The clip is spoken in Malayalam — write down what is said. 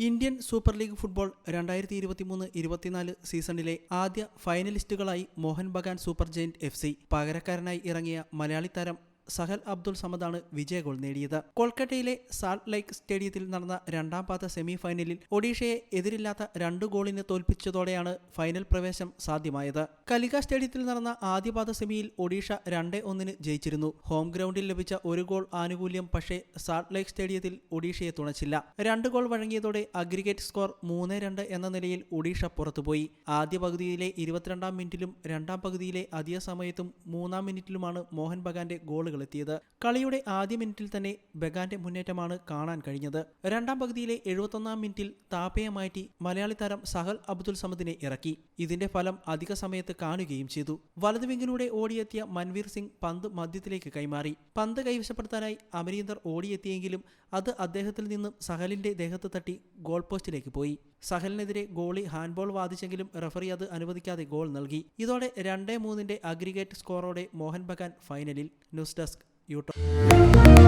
ഇന്ത്യൻ സൂപ്പർ ലീഗ് ഫുട്ബോൾ രണ്ടായിരത്തി ഇരുപത്തിമൂന്ന് ഇരുപത്തിനാല് സീസണിലെ ആദ്യ ഫൈനലിസ്റ്റുകളായി Mohan Bagan super giant F C. പകരക്കാരനായി ഇറങ്ങിയ മലയാളി താരം സഹൽ അബ്ദുൾ സമദാണ് വിജയ ഗോൾ നേടിയത്. കൊൽക്കത്തയിലെ സാൾട്ട് ലൈക്ക് സ്റ്റേഡിയത്തിൽ നടന്ന രണ്ടാം പാദ സെമി ഫൈനലിൽ ഒഡീഷയെ എതിരില്ലാത്ത രണ്ട് ഗോളിന് തോൽപ്പിച്ചതോടെയാണ് ഫൈനൽ പ്രവേശം സാധ്യമായത്. കലിക സ്റ്റേഡിയത്തിൽ നടന്ന ആദ്യ പാദ സെമിയിൽ ഒഡീഷ രണ്ടേ ഒന്നിന് ജയിച്ചിരുന്നു. ഹോം ഗ്രൗണ്ടിൽ ലഭിച്ച ഒരു ഗോൾ ആനുകൂല്യം പക്ഷേ സാൾട്ട് ലൈക്ക് സ്റ്റേഡിയത്തിൽ ഒഡീഷയെ തുണച്ചില്ല. രണ്ട് ഗോൾ വഴങ്ങിയതോടെ അഗ്രിഗേറ്റ് സ്കോർ മൂന്ന് രണ്ട് എന്ന നിലയിൽ ഒഡീഷ പുറത്തുപോയി. ആദ്യ പകുതിയിലെ ഇരുപത്തിരണ്ടാം മിനിറ്റിലും രണ്ടാം പകുതിയിലെ അധിക സമയത്തും മൂന്നാം മിനിറ്റിലുമാണ് മോഹൻ ബഗാന്റെ ഗോളുകൾ എത്തിയത് കളിയുടെ ആദ്യ മിനിറ്റിൽ തന്നെ ബഗാന്റെ മുന്നേറ്റമാണ് കാണാൻ കഴിഞ്ഞത്. രണ്ടാം പകുതിയിലെ എഴുപത്തൊന്നാം മിനിറ്റിൽ താപയെ മാറ്റി മലയാളി താരം സഹൽ അബ്ദുൽ സമദിനെ ഇറക്കി. ഇതിന്റെ ഫലം അധിക സമയത്ത് കാണുകയും ചെയ്തു. വലതു വിങ്ങിലൂടെ ഓടിയെത്തിയ മൻവീർ സിംഗ് പന്ത് മധ്യത്തിലേക്ക് കൈമാറി. പന്ത് കൈവശപ്പെടുത്താനായി അമരീന്ദർ ഓടിയെത്തിയെങ്കിലും അത് അദ്ദേഹത്തിൽ നിന്നും സഹലിന്റെ ദേഹത്ത് തട്ടി ഗോൾ പോസ്റ്റിലേക്ക് പോയി. സഹലിനെതിരെ ഗോളി ഹാൻഡ്ബോൾ വാദിച്ചെങ്കിലും റഫറി അത് അനുവദിക്കാതെ ഗോൾ നൽകി. ഇതോടെ രണ്ടേ മൂന്നിന്റെ അഗ്രിഗേറ്റ് സ്കോറോടെ മോഹൻ ബഗാൻ ഫൈനലിൽ ന്യൂസ് ഡെസ്ക് യൂട്യൂബ്